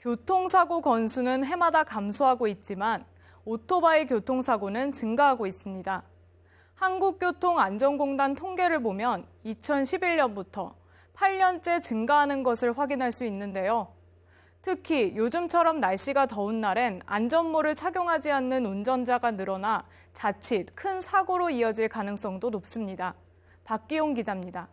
교통사고 건수는 해마다 감소하고 있지만 오토바이 교통사고는 증가하고 있습니다. 한국교통안전공단 통계를 보면 2011년부터 8년째 증가하는 것을 확인할 수 있는데요. 특히 요즘처럼 날씨가 더운 날엔 안전모를 착용하지 않는 운전자가 늘어나 자칫 큰 사고로 이어질 가능성도 높습니다. 박기용 기자입니다.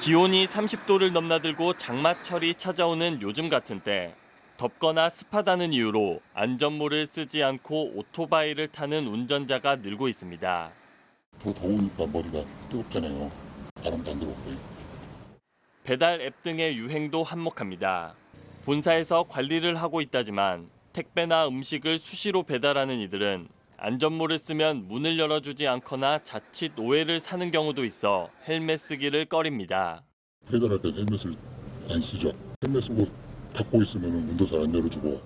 기온이 30도를 넘나들고 장마철이 찾아오는 요즘 같은 때 덥거나 습하다는 이유로 안전모를 쓰지 않고 오토바이를 타는 운전자가 늘고 있습니다. 더 더우니까 머리가 뜨겁잖아요. 바람도 안 들어오고. 배달 앱 등의 유행도 한몫합니다. 본사에서 관리를 하고 있다지만 택배나 음식을 수시로 배달하는 이들은 안전모를 쓰면 문을 열어주지 않거나 자칫 오해를 사는 경우도 있어 헬멧 쓰기를 꺼립니다. 배달할 땐 헬멧을 안 쓰죠. 헬멧 쓰고 닫고 있으면 문도 잘 안 열어주고.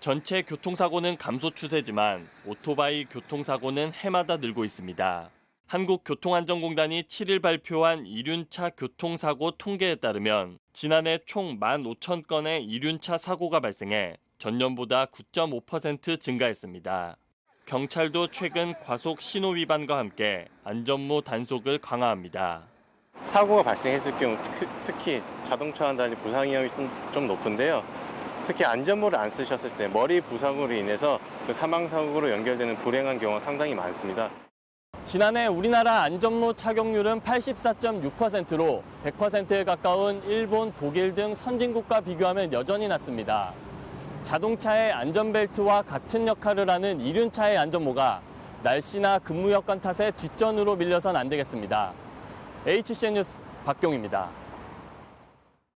전체 교통사고는 감소 추세지만 오토바이 교통사고는 해마다 늘고 있습니다. 한국교통안전공단이 7일 발표한 이륜차 교통사고 통계에 따르면 지난해 총 15,000건의 이륜차 사고가 발생해 전년보다 9.5% 증가했습니다. 경찰도 최근 과속 신호 위반과 함께 안전모 단속을 강화합니다. 사고가 발생했을 경우 특- 특히 자동차와 달리 부상 위험이 좀, 좀 높은데요. 특히 안전모를 안 쓰셨을 때 머리 부상으로 인해서 그 사망 사고로 연결되는 불행한 경우가 상당히 많습니다. 지난해 우리나라 안전모 착용률은 84.6%로 100%에 가까운 일본, 독일 등 선진국과 비교하면 여전히 낮습니다. 자동차의 안전벨트와 같은 역할을 하는 이륜차의 안전모가 날씨나 근무 여건 탓에 뒷전으로 밀려선 안 되겠습니다. HCN 뉴스 박경입니다.